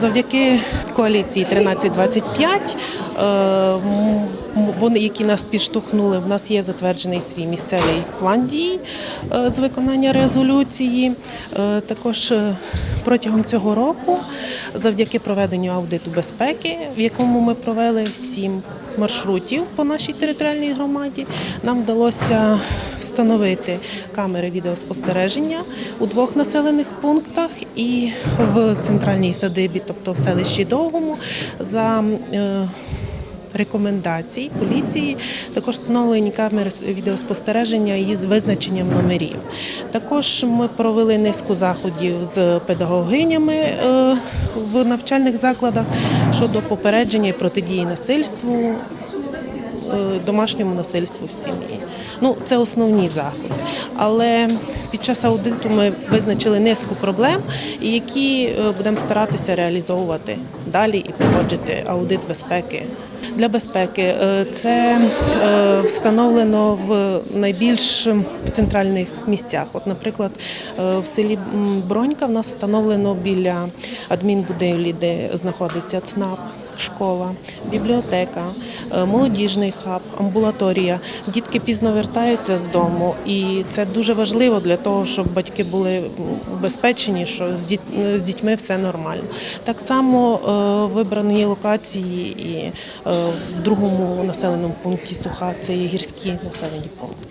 Завдяки коаліції 1325, е, вони, які нас підштовхнули, в нас є затверджений свій місцевий план дій е, з виконання резолюції. Е, Також протягом цього року, завдяки проведенню аудиту безпеки, в якому ми провели сім маршрутів по нашій територіальній громаді, нам вдалося встановити камери відеоспостереження у двох населених пунктах і в центральній садибі, тобто в селищі Довгому, за е, рекомендацій поліції також встановлені камери відеоспостереження із визначенням номерів. Також ми провели низку заходів з педагогинями е, в навчальних закладах щодо попередження і протидії насильству домашньому насильству в сім'ї. Ну, це основні заходи. Але під час аудиту ми визначили низку проблем, які е, будемо старатися реалізовувати далі і проводжити аудит безпеки. Для безпеки е, це е, встановлено в найбільш в центральних місцях. От, наприклад, е, в селі Бронька в нас встановлено біля адмінбудівлі, де знаходиться ЦНАП, школа, бібліотека, е, молодіжний хаб, амбулаторія. Дітки пізно вертаються з дому, і це дуже важливо для того, щоб батьки були убезпечені, що з діт- з дітьми все нормально. Так само е, вибрані локації і е, в другому населеному пункті Суха це є гірські населені пункти.